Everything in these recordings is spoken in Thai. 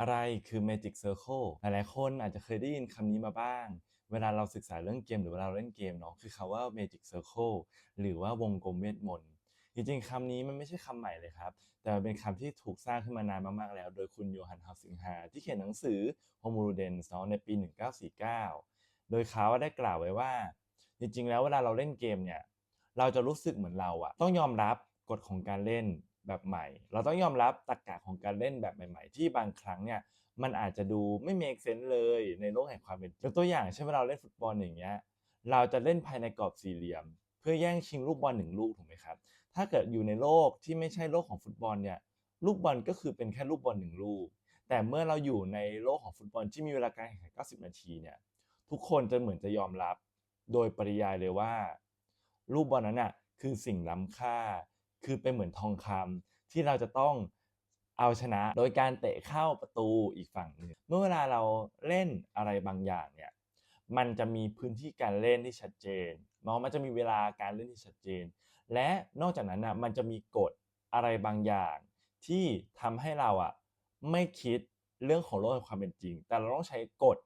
อะไรคือ Magic Circle หลายๆ คนอาจจะเคยได้ยินคำนี้มาบ้าง เวลาเราศึกษาเรื่องเกมหรือเวลาเราเล่นเกมเนาะคือคำว่า Magic Circle หรือว่าวงกลมเวทมนต์จริงๆคำนี้มันไม่ใช่คำใหม่เลยครับ แต่เป็นคำที่ถูกสร้างขึ้นมานานมากๆแล้ว โดยคุณโยฮันฮาสิงหาที่เขียนหนังสือ Homo Ludens เนาะในปี 1949 โดยเขาได้กล่าวไว้ว่า จริงๆ แล้วเวลาเราเล่นเกมเนี่ยเราจะรู้สึกเหมือนเราอะต้องยอมรับกฎของการเล่น แบบใหม่ เราต้องยอมรับตรรกะของการเล่นแบบใหม่ ๆ ที่บางครั้งเนี่ยมันอาจจะดูไม่ make sense เลยในโลกแห่งความเป็นยกตัวอย่างเช่นเวลาเราเล่นฟุตบอลอย่างเงี้ยเราจะเล่นภายในกรอบสี่เหลี่ยม เพื่อแย่งชิงลูกบอลหนึ่งลูกถูกไหมครับ ถ้าเกิดอยู่ในโลกที่ไม่ใช่โลกของฟุตบอลเนี่ยลูกบอลก็คือเป็นแค่ลูกบอลหนึ่งลูก แต่เมื่อเราอยู่ในโลกของฟุตบอลที่มีเวลาการแข่งขัน 90 นาทีเนี่ยทุกคนจะเหมือนจะยอมรับ โดยปริยายเลยว่า ลูกบอลนั้นน่ะคือสิ่งล้ำค่า คือเป็นเหมือนทองคำที่เราจะต้องเอาชนะโดยการเตะเข้าประตูอีกฝั่งหนึ่งเมื่อเวลาเราเล่นอะไรบางอย่างเนี่ยมันจะมีพื้นที่การเล่นที่ชัดเจนเนาะมันจะมีเวลาการเล่นที่ชัดเจน และนอกจากนั้นนะมันจะมีกฎอะไรบางอย่าง ที่ทำให้เราอะไม่คิดเรื่องของโลกความเป็นจริง แต่เราต้องใช้กฎ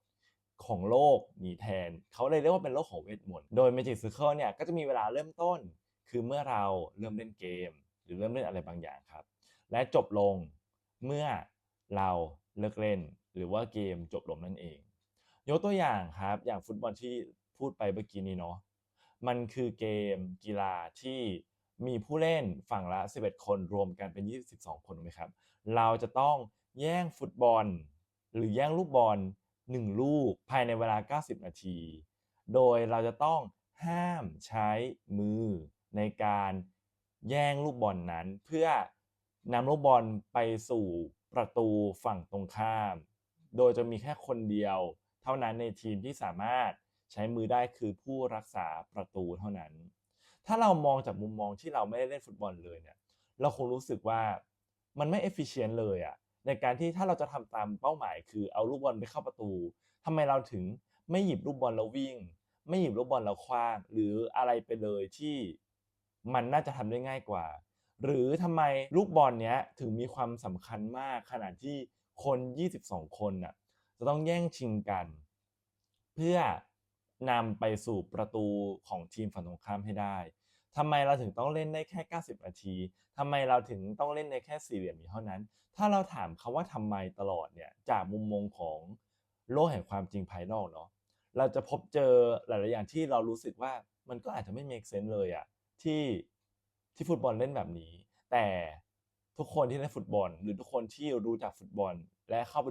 ของโลกนี้แทน เขาเลยเรียกว่าเป็นโลกของเวทมนต์ โดย Magic Circle เนี่ยก็จะมีเวลาเริ่มต้น คือเมื่อเราเริ่มเล่นเกม หรือเริ่มเล่นอะไรบางอย่างครับ และจบลงเมื่อเราเลิกเล่น หรือว่าเกมจบลงนั่นเอง ยกตัวอย่างครับอย่างฟุตบอลที่พูดไปเมื่อกี้นี้เนาะมันคือเกมกีฬาที่มีผู้เล่นฝั่งละ 11 คนรวมกันเป็น 22 คนไหมครับ เราจะต้องแย่งฟุตบอล หรือแย่งลูกบอล 1 ลูกภายในเวลา 90 นาที โดยเราจะต้องห้ามใช้มือ ในการแย่งลูกบอลนั้น เพื่อนำลูกบอลไปสู่ประตูฝั่งตรงข้าม โดยจะมีแค่คนเดียว เท่านั้นในทีมที่สามารถใช้มือได้คือผู้รักษาประตูเท่านั้น ถ้าเรามองจากมุมมองที่เราไม่ได้เล่นฟุตบอลเลยเนี่ย เราคงรู้สึกว่ามันไม่ efficient เลยอะในการที่ถ้าเราจะทำตามเป้าหมาย คือเอาลูกบอลไปเข้าประตูทำไมเราถึงไม่หยิบลูกบอลแล้ววิ่ง ไม่หยิบลูกบอลแล้วคว้าง หรืออะไรไปเลยที่ มันน่าจะทำได้ง่ายกว่า หรือทำไมลูกบอลเนี้ยถึงมีความสำคัญมากขนาดที่คน 22 คนน่ะจะต้องแย่งชิงกัน เพื่อนำไปสู่ประตูของทีมฝั่งตรงข้ามให้ได้ทำไมเราถึงต้องเล่นได้แค่ 90 นาที ทำไมเราถึงต้องเล่นในแค่สี่เหลี่ยมนี้เท่านั้น ถ้าเราถามเขาว่าทำไมตลอดเนี่ย จากมุมมองของโลกแห่งความจริงภายนอกเนาะ เราจะพบเจอหลาย ๆ อย่างที่เรารู้สึกว่ามันก็อาจจะไม่ make sense เลยอะ ที่ที่ฟุตบอลเล่นแบบนี้ แต่ทุกคนที่เล่นฟุตบอล หรือทุกคนที่รู้จักฟุตบอลและเข้าไป